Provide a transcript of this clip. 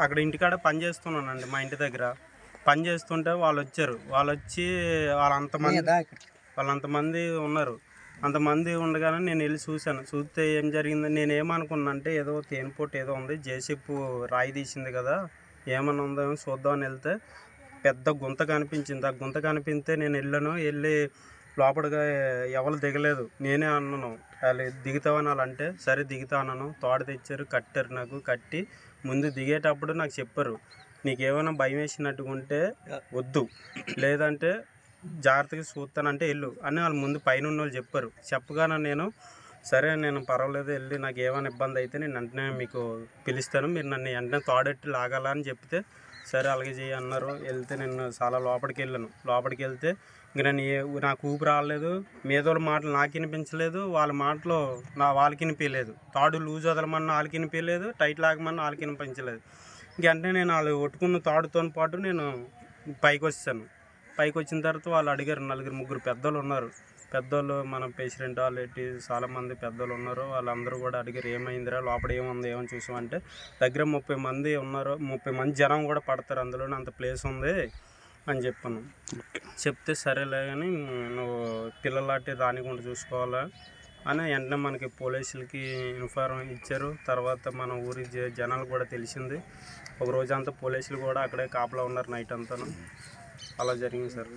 అక్కడ ఇంటికాడ పని చేస్తున్నానండి మా ఇంటి దగ్గర. పని చేస్తుంటే వాళ్ళు వచ్చారు. వాళ్ళు వచ్చి వాళ్ళంతమంది వాళ్ళంతమంది ఉన్నారు. అంతమంది ఉండగానే నేను వెళ్ళి చూశాను. చూస్తే ఏం జరిగిందని నేను ఏమనుకున్నా అంటే ఏదో తేనిపోటు ఏదో ఉంది. జేసీపు రాయి తీసింది కదా. ఏమన్నా ఉందో చూద్దామని వెళ్తే పెద్ద గుంత కనిపించింది. ఆ గుంత కనిపిస్తే నేను వెళ్ళాను. వెళ్ళి లోపలిగా ఎవరు దిగలేదు. నేనే అన్నాను వాళ్ళు దిగుతావని వాళ్ళు అంటే సరే దిగుతా అన్నాను. తోడ తెచ్చారు కట్టారు నాకు కట్టి ముందు దిగేటప్పుడు నాకు చెప్పారు నీకేమైనా భయం వేసినట్టుగా ఉంటే వద్దు లేదంటే జాగ్రత్తగా చూస్తానంటే వెళ్ళు అని వాళ్ళు ముందు పైన ఉన్న వాళ్ళు చెప్పారు. చెప్పగానే నేను సరే నేను పర్వాలేదు వెళ్ళి నాకు ఏమైనా ఇబ్బంది అయితే నేను వెంటనే మీకు పిలుస్తాను. మీరు నన్ను వెంటనే తోడెట్టి లాగాలా అని చెప్తే సరే అలాగే చేయి అన్నారు. వెళ్తే నేను చాలా లోపలికి వెళ్ళాను. లోపలికి వెళ్తే ఇంక నేను ఏ నాకు ఊపి రాలేదు. మీద వాళ్ళ మాటలు నాకు వినిపించలేదు. వాళ్ళ మాటలు నా వాళ్ళకి వినిపించలేదు. తాడు లూజ్ వదలమన్న వాళ్ళకి వినిపించలేదు. టైట్ లాగమన్న వాళ్ళకి వినిపించలేదు. ఇంక వెంటనే నేను వాళ్ళు కొట్టుకున్న తాడుతో పాటు నేను పైకి వచ్చాను పైకి వచ్చిన తర్వాత వాళ్ళు అడిగారు నలుగురు ముగ్గురు పెద్దోళ్ళు ఉన్నారు. పెద్దోళ్ళు మన పేషెంట్ వాళ్ళు ఏంటి చాలా మంది పెద్దోళ్ళు ఉన్నారు వాళ్ళందరూ కూడా అడిగారు ఏమైందిరా లోపల ఏముంది ఏమని చూసామంటే దగ్గర ముప్పై మంది ఉన్నారు ముప్పై మంది జనం కూడా పడతారు అందులోనే అంత ప్లేస్ ఉంది అని చెప్పాను. చెప్తే సరేలే కానీ నువ్వు పిల్లలాంటి రానికుండా చూసుకోవాలా అని వెంటనే మనకి పోలీసులకి ఇన్ఫార్మ్ ఇచ్చారు. తర్వాత మన ఊరి జనాలు కూడా తెలిసింది. ఒక రోజంతా పోలీసులు కూడా అక్కడే కాపలా ఉన్నారు నైట్ అంతా అలా జరిగింది సార్.